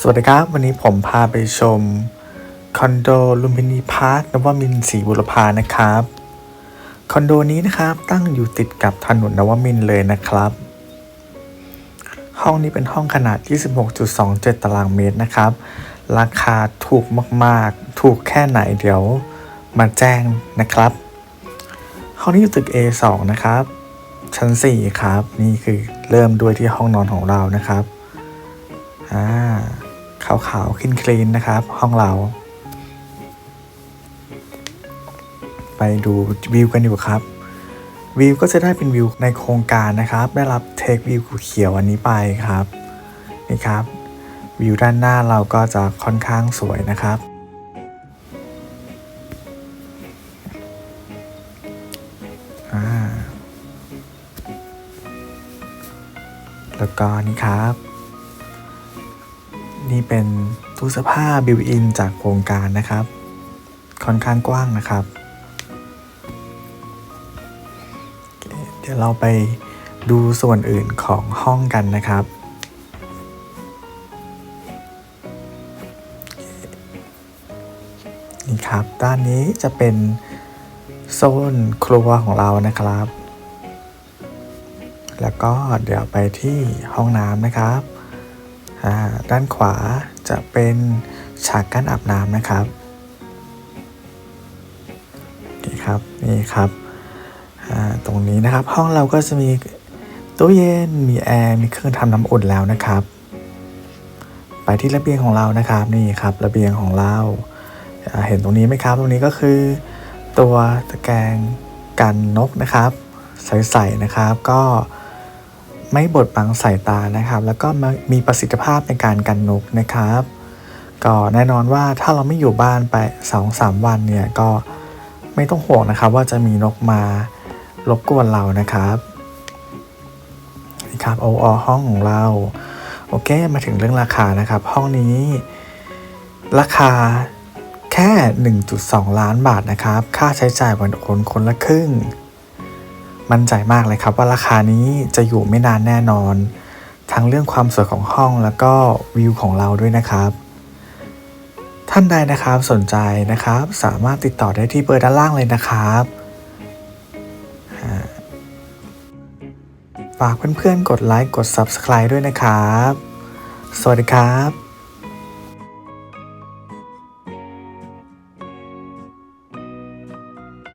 สวัสดีครับ วันนี้ผมพาไปชม คอนโดลุมพินีพาร์คนวมินทร์ศรีบุรพานะครับ คอนโดนี้นะครับตั้งอยู่ติดกับถนนนวมินทร์เลยนะครับ ห้องนี้เป็นห้องขนาด 26.27 ตารางเมตรนะครับ ราคาถูกมากๆ ถูกแค่ไหนเดี๋ยวมาแจ้งนะครับ ห้องนี้อยู่ตึก A2 นะครับ ชั้น 4 ครับ นี่คือเริ่มด้วยที่ห้องนอนของเรานะครับ อ่า ขาวขาวคลีนคลีนๆนะครับ ห้องเรา ไปดูวิวกันอยู่ครับ วิวก็จะได้เป็นวิวในโครงการนะครับ ได้รับเทควิวเขียวอันนี้ไปครับนี่ครับ วิวด้านหน้าเราก็จะค่อนข้างสวยนะครับแล้วก็นี่ครับ นี่เป็นตู้เสื้อผ้าบิวอินจากโครงการนะครับ ค่อนข้างกว้างนะครับเเดี๋ยวเราไปดูส่วนอื่นของห้องกันนะครับ นี่ครับ ด้านนี้จะเป็นโซนครัวของเรานะครับ แล้วก็เดี๋ยวไปที่ห้องน้ำนะครับ ด้านขวาจะเป็นฉากกั้นอาบน้ำนะครับนี่ครับนี่ครับตรงนี้นะครับห้องเราก็จะมีตู้เย็นมีแอร์มีเครื่องทำน้ำอุ่นแล้วนะครับ ไปที่ระเบียงของเรานะครับนี่ครับระเบียงของเราอ่าเห็นตรงนี้ไหมครับ ตรงนี้ก็คือตัวตะแกรงกันนกนะครับ ใสๆนะครับก็ ไม่บดบังสายตานะครับ แล้วก็มีประสิทธิภาพในการกันนกนะครับ ก็แน่นอนว่าถ้าเราไม่อยู่บ้านไป 2-3 วันเนี่ยก็ไม่ต้องห่วงนะครับว่าจะมีนกมารบกวนเรานะครับนี่ครับโออห้องของเราโอเคมาถึงเรื่องราคานะครับ ห้องนี้ ราคาแค่ 1.2 ล้านบาทนะครับ ค่าใช้จ่ายวันคนคนละครึ่ง มั่นใจมากเลยครับว่าราคานี้จะอยู่ไม่นานแน่นอน ทั้งเรื่องความสวยของห้องแล้วก็วิวของเราด้วยนะครับ ท่านใดนะครับสนใจนะครับ สามารถติดต่อได้ที่เบอร์ด้านล่างเลยนะครับฝากเพื่อนๆกดไลค์กด Subscribe ด้วยนะครับ สวัสดีครับ